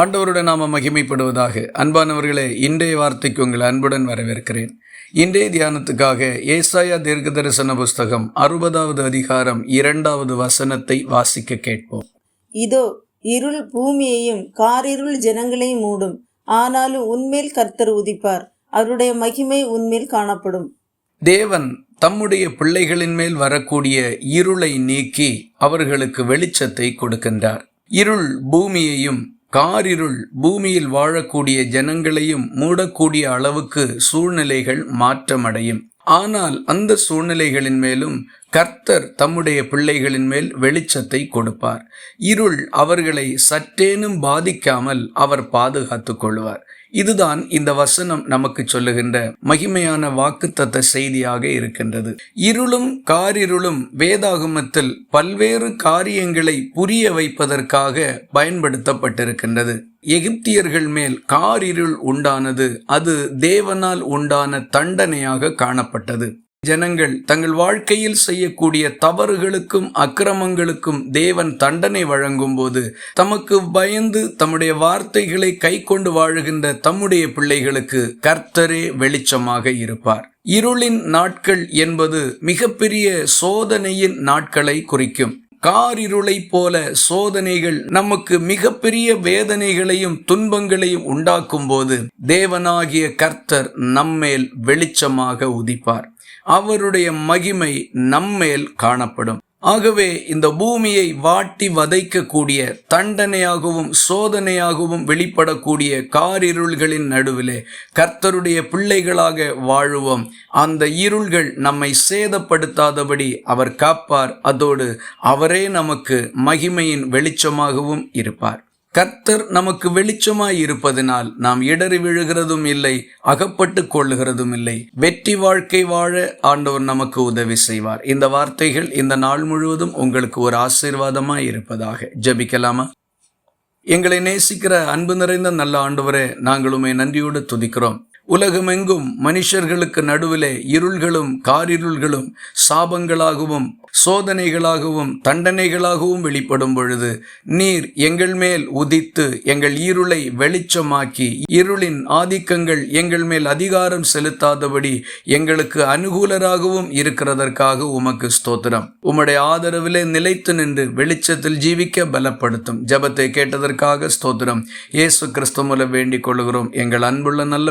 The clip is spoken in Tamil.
ஆண்டவருடன் நாம மகிமைப்படுவதாக அன்பானவர்களே இன்றைய வார்த்தைக்கு உங்கள் அன்புடன் வரவேற்கிறேன். இன்றைய தியானத்துக்காக ஏசாயா தீர்க்க தரிசன புஸ்தகம் அறுபதாவது அதிகாரம் இரண்டாவது வசனத்தை வாசிக்க கேட்போம். இதோ இருள் பூமியையும் காரிருள் ஜனங்களையும் மூடும். ஆனாலும் உன்மேல் கர்த்தர் உதிப்பார். அவருடைய மகிமை உன்மேல் காணப்படும். தேவன் தம்முடைய பிள்ளைகளின் மேல் வரக்கூடிய இருளை நீக்கி அவர்களுக்கு வெளிச்சத்தை கொடுக்கின்றார். இருள் பூமியையும் காரிருள் பூமியில் வாழக்கூடிய ஜனங்களையும் மூடக்கூடிய அளவுக்கு சூழ்நிலைகள் மாற்றமடையும். ஆனால் அந்த சூழ்நிலைகளின் மேலும் கர்த்தர் தம்முடைய பிள்ளைகளின் மேல் வெளிச்சத்தை கொடுப்பார். இருள் அவர்களை சற்றேனும் பாதிக்காமல் அவர் பாதுகாத்துக் கொள்வார். இதுதான் இந்த வசனம் நமக்கு சொல்லுகின்ற மகிமையான வாக்குத்தத்த செய்தியாக இருக்கின்றது. இருளும் காரிருளும் வேதாகமத்தில் பல்வேறு காரியங்களை புரிய வைப்பதற்காக பயன்படுத்தப்பட்டிருக்கின்றது. எகிப்தியர்கள் மேல் காரிருள் உண்டானது அது தேவனால் உண்டான தண்டனையாக காணப்பட்டது. ஜனங்கள் தங்கள் வாழ்க்கையில் செய்யக்கூடிய தவறுகளுக்கும் அக்கிரமங்களுக்கும் தேவன் தண்டனை வழங்கும் போது தமக்கு பயந்து தம்முடைய வார்த்தைகளை கை கொண்டு வாழுகின்ற தம்முடைய பிள்ளைகளுக்கு கர்த்தரே வெளிச்சமாக இருப்பார். இருளின் நாட்கள் என்பது மிகப்பெரிய சோதனையின் நாட்களை குறிக்கும். காரிருளை போல சோதனைகள் நமக்கு மிகப்பெரிய வேதனைகளையும் துன்பங்களையும் உண்டாக்கும் போது தேவனாகிய கர்த்தர் நம்மேல் வெளிச்சமாக உதிப்பார். அவருடைய மகிமை நம்மேல் காணப்படும். ஆகவே இந்த பூமியை வாட்டி வதைக்கக்கூடிய தண்டனையாகவும் சோதனையாகவும் வெளிப்படக்கூடிய காரிருள்களின் நடுவிலே கர்த்தருடைய பிள்ளைகளாக வாழுவோம். அந்த இருள்கள் நம்மை சேதப்படுத்தாதபடி அவர் காப்பார். அதோடு அவரே நமக்கு மகிமையின் வெளிச்சமாகவும் இருப்பார். கர்த்தர் நமக்கு வெளிச்சமாய் இருப்பதனால் நாம் இடறி விழுகிறதும் இல்லை அகப்பட்டு கொள்ளுகிறதும் இல்லை. வெற்றி வாழ்க்கை வாழ ஆண்டவர் நமக்கு உதவி செய்வார். இந்த வார்த்தைகள் இந்த நாள் முழுவதும் உங்களுக்கு ஒரு ஆசீர்வாதமாய் இருப்பதாக ஜபிக்கலாமா? எங்களை நேசிக்கிற அன்பு நிறைந்த நல்ல ஆண்டவரே நாங்களுமே நன்றியோடு துதிக்கிறோம். உலகமெங்கும் மனுஷர்களுக்கு நடுவிலே இருள்களும் காரிருள்களும் சாபங்களாகவும் சோதனைகளாகவும் தண்டனைகளாகவும் வெளிப்படும் பொழுது நீர் எங்கள் மேல் உதித்து எங்கள் இருளை வெளிச்சமாக்கி இருளின் ஆதிக்கங்கள் எங்கள் மேல் அதிகாரம் செலுத்தாதபடி எங்களுக்கு அனுகூலராகவும் இருக்கிறதற்காக உமக்கு ஸ்தோத்திரம். உம்முடைய ஆதரவிலே நிலைத்து நின்று வெளிச்சத்தில் ஜீவிக்க பலப்படுத்தும். ஜபத்தை கேட்டதற்காக ஸ்தோத்திரம். இயேசு கிறிஸ்து மூலம் வேண்டிக் கொள்கிறோம். எங்கள் அன்புள்ள நல்ல